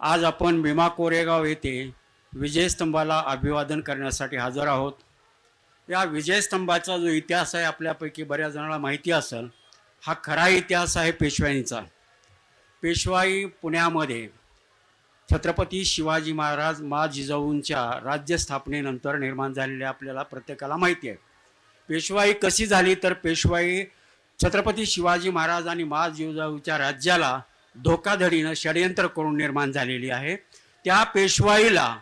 आज आपण भीमा कोरेगाव येथे विजयस्तंभाला अभिवादन करण्यासाठी हजर आहोत. या विजयस्तंभाचा जो इतिहास आहे आपल्यापैकी बऱ्याच जणांना माहिती असेल हा खरा इतिहास आहे पेशवाईंचा पेशवाई पुण्यामध्ये छत्रपती शिवाजी महाराज मा जिजाऊंच्या राज्य स्थापनेनंतर निर्माण झालेले आपल्याला प्रत्येकाला माहिती आहे. पेशवाई कशी झाली? तर पेशवाई छत्रपती शिवाजी महाराज आणि मा जिजाऊच्या राज्याला धोकाधडीनं षडयंत्र करून निर्माण झालेली आहे. त्या पेशवाईला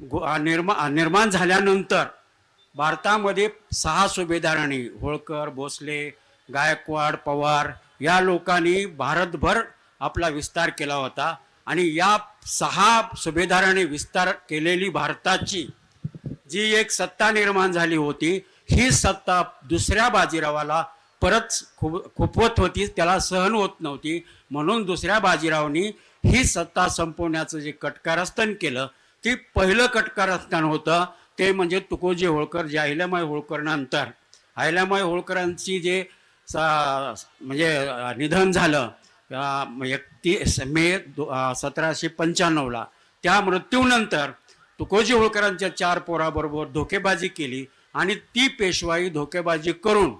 गो- निर्मा निर्माण झाल्यानंतर भारतामध्ये सहा सुभेदारांनी होळकर भोसले गायकवाड पवार या लोकांनी भारतभर आपला विस्तार केला होता आणि या सहा सुभेदारांनी विस्तार केलेली भारताची जी एक सत्ता निर्माण झाली होती ही सत्ता दुसऱ्या बाजीरावाला परत खूप खुपवत होती त्याला सहन होत नव्हती. म्हणून दुसऱ्या बाजीरावनी ही सत्ता संपवण्याचं जे कटकारस्थान केलं ते पहिलं कटकारस्थान होतं ते म्हणजे तुकोजी होळकर जे अहिल्यामाई होळकरनंतर. अहिल्यामाई होळकरांची जे सा- म्हणजे निधन झालं एकतीस मे दो- सतराशे पंच्याण्णवला. त्या मृत्यूनंतर तुकोजी होळकरांच्या चार पोराबरोबर धोकेबाजी केली आणि ती पेशवाई धोकेबाजी करून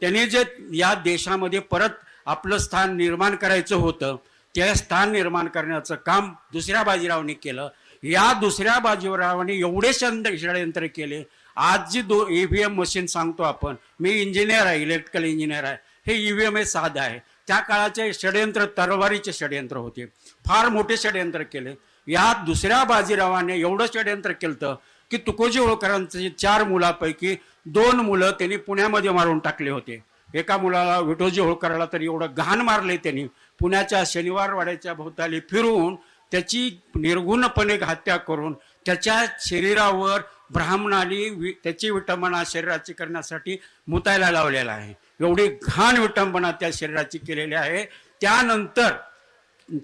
त्यांनी जे या देशामध्ये परत आपलं स्थान निर्माण करायचं होतं ते स्थान निर्माण करण्याचं काम दुसऱ्या बाजीरावने केलं. या दुसऱ्या बाजीरावाने एवढे छंद षडयंत्र केले. आज जी दो ई व्ही एम मशीन सांगतो आपण मी इंजिनियर आहे इलेक्ट्रिकल इंजिनियर आहे हे ई व्ही एम हे साधं आहे. त्या काळाचे षडयंत्र तरवारीचे षडयंत्र होते. फार मोठे षडयंत्र केले. या दुसऱ्या बाजीरावाने एवढं षडयंत्र केलं की तुकोजी होळकरांचे चार मुलापैकी दोन मुलं त्यांनी पुण्यामध्ये मारून टाकले होते. एका मुलाला विठोजी होळकराला तरी एवढं घाण मारले त्यांनी. पुण्याच्या शनिवारवाड्याच्या भोवताली फिरून त्याची निर्गुणपणे हत्या करून त्याच्या शरीरावर ब्राह्मणाने वि त्याची विटंबना शरीराची करण्यासाठी मुतायला लावलेला आहे. एवढी घाण विटंबना त्या शरीराची केलेली आहे. त्यानंतर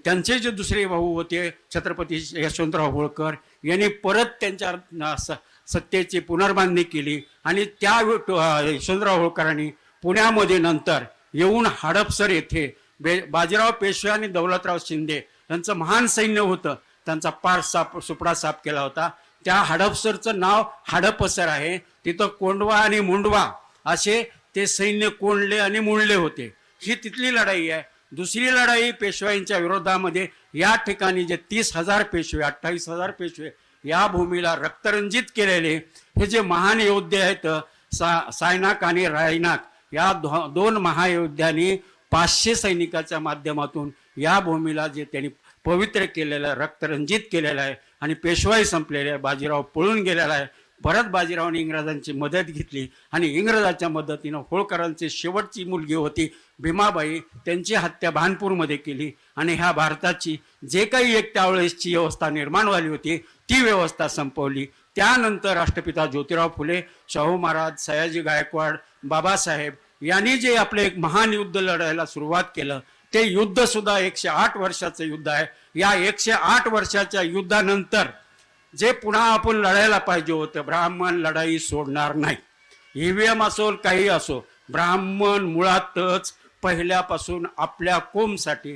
त्यांचे जे दुसरे भाऊ होते छत्रपती यशवंतराव होळकर यांनी परत त्यांच्या स- सत्तेची पुनर्बांधणी केली. आणि त्या यशवंतराव होळकरांनी पुण्यामध्ये नंतर येऊन हडपसर येथे बे बाजीराव पेशवे आणि दौलतराव शिंदे यांचं महान सैन्य होतं. त्यांचा पार साप सुपडा साफ केला होता. त्या हडपसरचं नाव हडपसर आहे. तिथं कोंडवा आणि मुंडवा असे ते सैन्य कोंडले आणि मुंडले होते. ही तिथली लढाई आहे. दुसरी लढाई पेशवाईंच्या विरोधामध्ये या ठिकाणी जे तीस हजार पेशवे अठ्ठावीस हजार पेशवे या भूमीला रक्तरंजित केलेले हे जे महान योद्धे आहेत सा सायनाक आणि रायनाक या दो दोन महायोद्ध्यांनी पाचशे सैनिकाच्या माध्यमातून या भूमीला जे त्यांनी पवित्र केलेलं आहे रक्तरंजित केलेलं आहे आणि पेशवाई संपलेले आहे बाजीराव पळून गेलेला आहे. भरत बाजीरावाने इंग्रजांची मदत घेतली आणि इंग्रजाच्या मदतीनं होळकरांची शेवटची मुलगी होती भीमाबाई त्यांची हत्या भानपूरमध्ये केली आणि ह्या भारताची जे काही एक त्यावेळेसची व्यवस्था निर्माण झाली होती ती व्यवस्था संपवली. त्यानंतर राष्ट्रपिता ज्योतिराव फुले शाहू महाराज सयाजी गायकवाड बाबासाहेब यांनी जे आपले एक महान युद्ध लढायला सुरुवात केलं ते युद्ध सुद्धा एकशे आठ वर्षाचं युद्ध आहे. या एकशे आठ वर्षाच्या युद्धानंतर जे पुन्हा आपण लढायला पाहिजे होतं ब्राह्मण लढाई सोडणार नाही. ईव्हीएम असो काही असो ब्राह्मण मुळातच पहिल्यापासून आपल्या कोमसाठी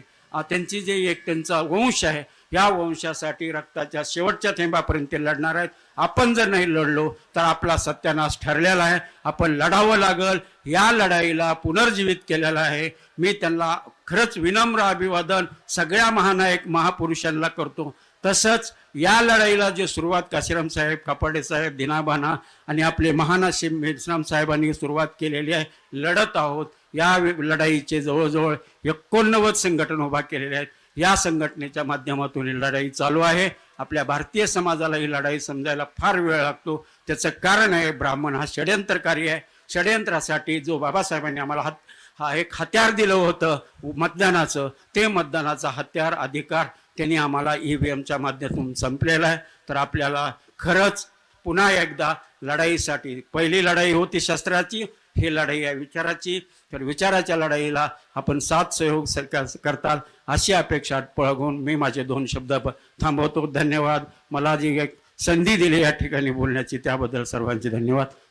त्यांची जे एक त्यांचा वंश आहे या वंशासाठी रक्ताच्या शेवटच्या थेंबापर्यंत ते लढणार आहेत. आपण जर नाही लढलो तर आपला सत्यानाश ठरलेला आहे. आपण लढावं लागल. या लढाईला पुनर्जीवित केलेलं आहे. मी त्यांना खरंच विनम्र अभिवादन सगळ्या महानायक महापुरुषांना करतो. तसंच या लढाईला जे सुरुवात काशीराम साहेब कापाडे साहेब दिनाबाना आणि आपले महानाशी मेश्राम साहेबांनी सुरुवात केलेली आहे. लढत आहोत. या लढाईचे जवळजवळ एकोणनव्वद संघटन उभा केलेले आहेत. या संघटनेच्या माध्यमातून ही लढाई चालू आहे. आपल्या भारतीय समाजाला ही लढाई समजायला फार वेळ लागतो. त्याचं कारण आहे ब्राह्मण. हा षडयंत्रकारी आहे. षडयंत्रासाठी जो बाबासाहेबांनी आम्हाला हात हा एक हत्यार दिलं होतं मतदानाचं. ते मतदानाचा हत्यार अधिकार त्यांनी आम्हाला ई व्ही एमच्या माध्यमातून संपलेला आहे. तर आपल्याला खरंच पुन्हा एकदा लढाईसाठी पहिली लढाई होती शस्त्राची ही लढाई आहे विचाराची. तर विचाराच्या लढाईला आपण साथ सहयोग सरकार करताल अशी अपेक्षा पळगून मी माझे दोन शब्द थांबवतो. धन्यवाद. मला जी एक संधी दिली या ठिकाणी बोलण्याची त्याबद्दल सर्वांचे धन्यवाद.